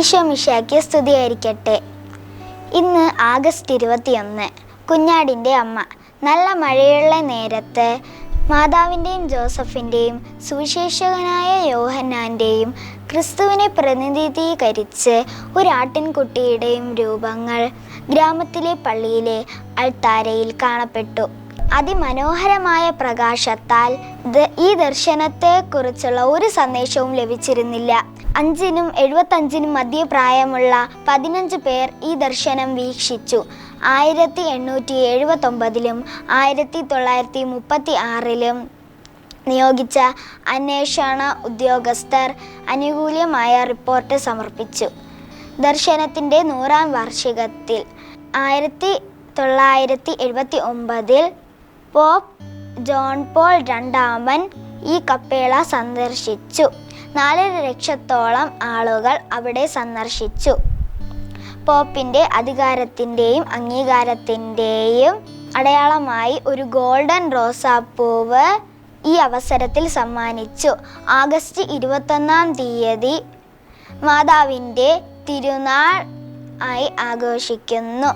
ഈശോ മിശാക്ക് സ്തുതിയായിരിക്കട്ടെ. ഇന്ന് ആഗസ്റ്റ് ഇരുപത്തിയൊന്ന് കുഞ്ഞാടിന്റെ അമ്മ. നല്ല മഴയുള്ള നേരത്ത് മാതാവിന്റെയും ജോസഫിന്റെയും സുവിശേഷകനായ യോഹന്നാന്റെയും ക്രിസ്തുവിനെ പ്രതിനിധീകരിച്ച് ഒരാട്ടിൻകുട്ടിയുടെയും രൂപങ്ങൾ ഗ്രാമത്തിലെ പള്ളിയിലെ അൾത്താരയിൽ കാണപ്പെട്ടു. അതിമനോഹരമായ പ്രകാശത്താൽ ഈ ഈ ദർശനത്തെക്കുറിച്ചുള്ള ഒരു സന്ദേശവും ലഭിച്ചിരുന്നില്ല. അഞ്ചിനും എഴുപത്തഞ്ചിനും മധ്യ പ്രായമുള്ള പതിനഞ്ച് പേർ ഈ ദർശനം വീക്ഷിച്ചു. ആയിരത്തി എണ്ണൂറ്റി എഴുപത്തൊമ്പതിലും ആയിരത്തി തൊള്ളായിരത്തി മുപ്പത്തി ആറിലും നിയോഗിച്ച അന്വേഷണ ഉദ്യോഗസ്ഥർ അനുകൂലമായ റിപ്പോർട്ട് സമർപ്പിച്ചു. ദർശനത്തിന്റെ നൂറാം വാർഷികത്തിൽ ആയിരത്തി തൊള്ളായിരത്തി എഴുപത്തി ഒമ്പതിൽ പോപ്പ് ജോൺ പോൾ രണ്ടാമൻ ഈ കപ്പേള സന്ദർശിച്ചു. നാലര ലക്ഷത്തോളം ആളുകൾ അവിടെ സന്ദർശിച്ചു. പോപ്പിന്റെ അധികാരത്തിന്റെയും അംഗീകാരത്തിന്റെയും അടയാളമായി ഒരു ഗോൾഡൻ റോസാപ്പൂവ് ഈ അവസരത്തിൽ സമ്മാനിച്ചു. ആഗസ്റ്റ് ഇരുപത്തൊന്നാം തീയതി മാതാവിന്റെ തിരുനാൾ ആയി ആഘോഷിക്കുന്നു.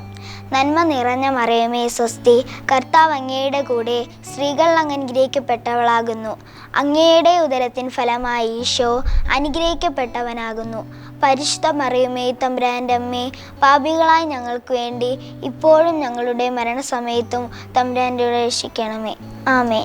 നന്മ നിറഞ്ഞ മറിയമേ സ്വസ്തി. കർത്താവ് അങ്ങയുടെ കൂടെ സ്ത്രീകൾ അങ്ങ് അനുഗ്രഹിക്കപ്പെട്ടവളാകുന്നു അങ്ങയുടെ ഉദരത്തിൻ ഫലമായി ഈശോ അനുഗ്രഹിക്കപ്പെട്ടവനാകുന്നു. പരിശുദ്ധ മറിയമേ തമ്പുരാന്റെ അമ്മേ പാപികളായി ഞങ്ങൾക്ക് വേണ്ടി ഇപ്പോഴും ഞങ്ങളുടെ മരണസമയത്തും തമ്പുരാന്റെ രക്ഷിക്കണമേ. ആമേ